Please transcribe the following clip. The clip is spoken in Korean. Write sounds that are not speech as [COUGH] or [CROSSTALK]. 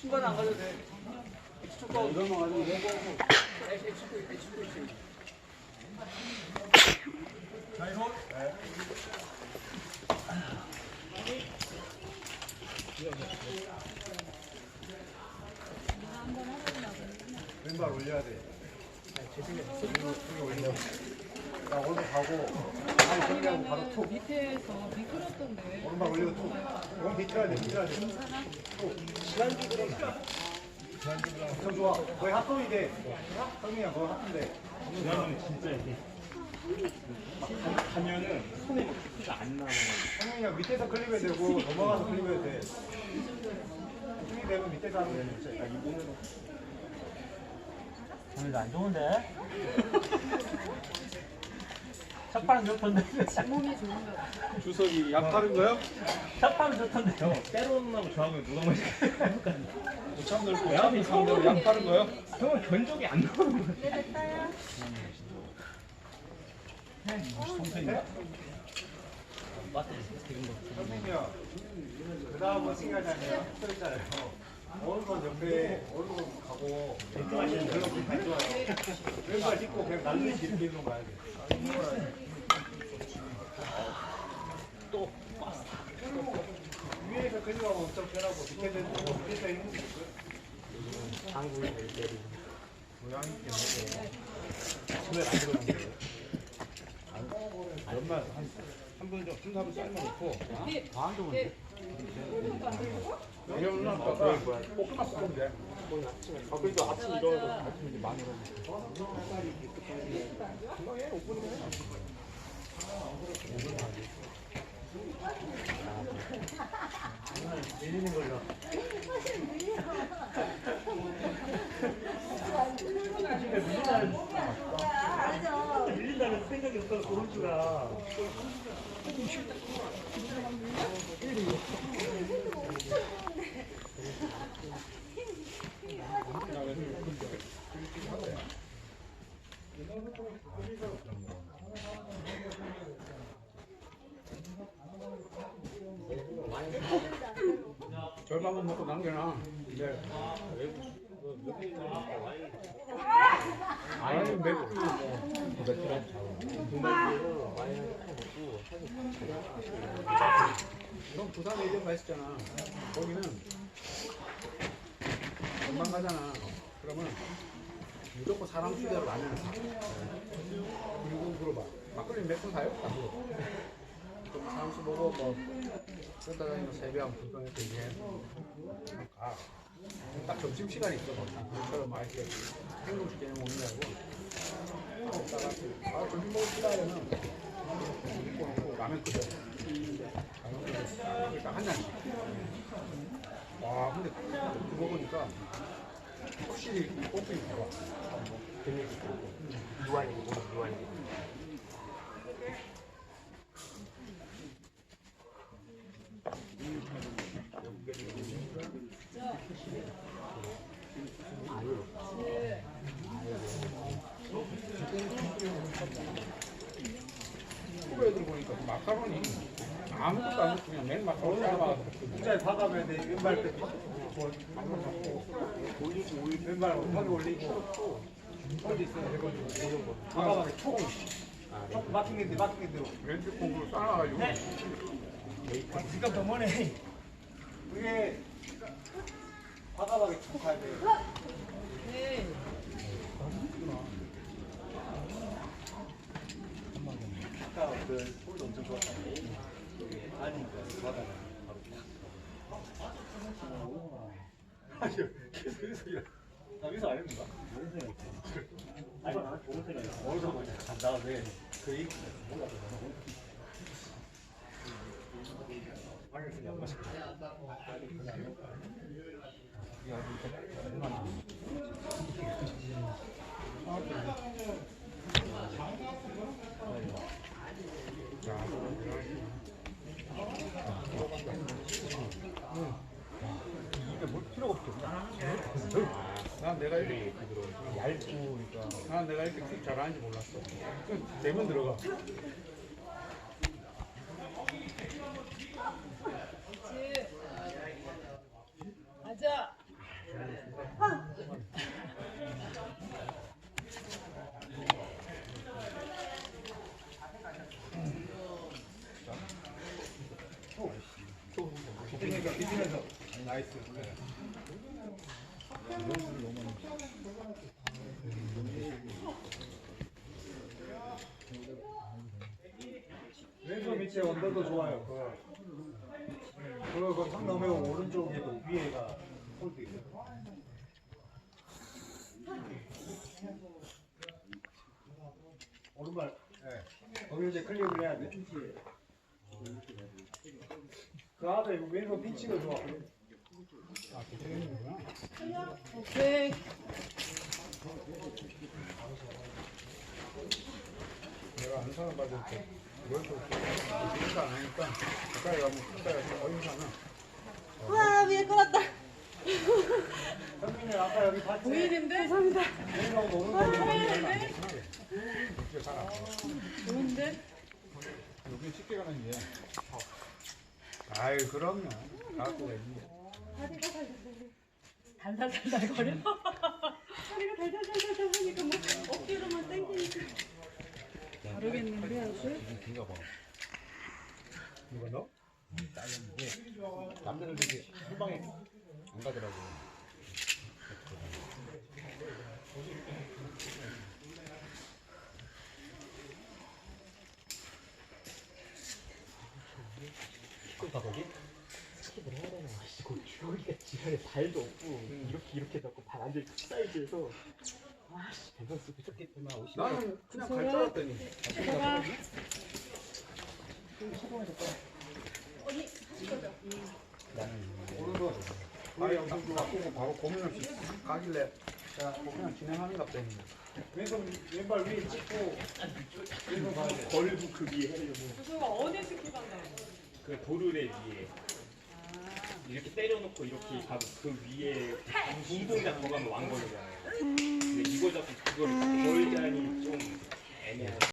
중간에 안 가려도 돼. X축 거. 가지고. 자, 이거. 왼발 올려야 돼. 여기 올려. 나 오른발 가고, 다리 정리하고 바로 툭. 밑에서 미끄럽던데. 오른발 올리고 툭. 이건 비틀어야 돼, 비틀어야 돼. 엄청 좋아. 거의 합동이 돼. 성민이야, 거의 합동돼. 하면은 손에 뭐 피가 안 나와요. 성민이야, 밑에서 클립해야 되고, 넘어가서 클립해야 돼. 힘이 되면 밑에서 하면 돼. 오늘 안 좋은데? [LAUGHS] 첫 발은 좋던데. 몸이 좋은가 봐. 주석이 약하는 거요? 첫 발은 좋던데. 때로나고 저하고 누가 먼저 참 넓고 양이 상대로 약하는 거요? 형은 견적이 안 나오는 거야. 성민이야, 그 다음은 생각하잖아요. 했잖아요. 오른손 옆에 오른손 가고, 좋아요. 왼발 짚고 그냥 이렇게 일로 가야 돼. 위에서 근육하고 엄청 편하고 밑에는 밑에서 힘이 있어요. 한국에 될 때리. 모양이 때문에 손을 안 들어가는 연말 한한분 좀, 순사분 삶아 놓고 안 좋은데? 내려오는 아까 볶음밥 볶으면 돼. 아, 그래도 아침 일어나서 아침 이제 많이 일어나. 밀리는 걸로. 밀린다는 생각이 없어서 그런 줄아. 절 반만 먹고 남겨놔. 이제 아니 맥주 형 부산에 이전 가 있었잖아. 거기는 금방 가잖아. 그러면 무조건 사람 수대로 사. 그리고 물어봐. 막걸리 몇병 사요? 딱 물어봐. 그럼 사람 수 보고 뭐 그러다 다니면 세병 두병 이렇게 얘기해. 가. 딱 점심 시간이 있어. 우리처럼 막 이렇게 행동식 개념 먹느냐고. 먹다가 아 점심 먹을 시간에는 먹고 놓고 라면 끓여. 라면 끓여. 일단 한 잔씩. 와 근데 그렇게 먹으니까 확실히 볶음이 좋아. 유한이고, 유한이고. 후배들 보니까 그 마카로니 아무것도 안 넣고 그냥 맨 마카로니 삶아. 진짜 과감해야 돼. 왼발 한번 잡고 올리고 올리고 왼발 올리고 어디 있어? 해가지고 과감하게 총. 총 막힌 게 막힌 게. 왼쪽 공으로 쌓아가지고 지금 더 머네. 그게 과감하게 총 가야 돼. 네. 아까 그 홀도 엄청 좋았다. 아니까 과감하게 바로 탁. 아니요 계속 이 소리야. 나 미소 안 했는가? 아니 어디서 보냐? 간다 왜? 그 얘기 몰라. 내가 이렇게 얇으니까 난 내가 이렇게 킥 잘하는지 몰랐어. 대면 들어가. 가자. 왼손 밑에 언더도 좋아요. 그 그리고 거상 넘으면 오른쪽에도 위에가 홀드 있어요. 오른발, 예. 거기 이제 클릭을 해야 돼. 그 앞에 왼손 피치가 좋아. 오케이. 내가 아는 사람 받을 와 미끄럽다. 현민이 아까 여기 봤지? 보이는데? 감사합니다. 오른손 보이는데? 좋은데? 여기 쉽게 가는 게 아이 그럼요 갖고 있는 달달달달 거려. [LAUGHS] 다리가 달달달달달 하니까 뭐 어깨로만 당기니까. 다르겠는데 아주? 이거 너? 남자들 이게 한 방에 안 가더라고. 가 거기? 스킵을 해야 되나? 씨, 그 주혁이가 지랄에 발도 없고 이렇게 이렇게 잡고 발큰 사이즈에서 나는 그냥 갈 줄 알았더니 오른손. 아니 나 바꾸고 바로 고민 없이 가길래 자 그냥 보다 했는데 왼손 왼발 위에 찍고 왼손 돼. 걸고 그 위에 하려고 그거 어디 스킵 한다고? 그 도르래 위에 이렇게 때려놓고 이렇게 가고 그 위에 운동장 더 가면 왕걸이잖아요 이거 잡고 그거를 걸자니 좀 애매하죠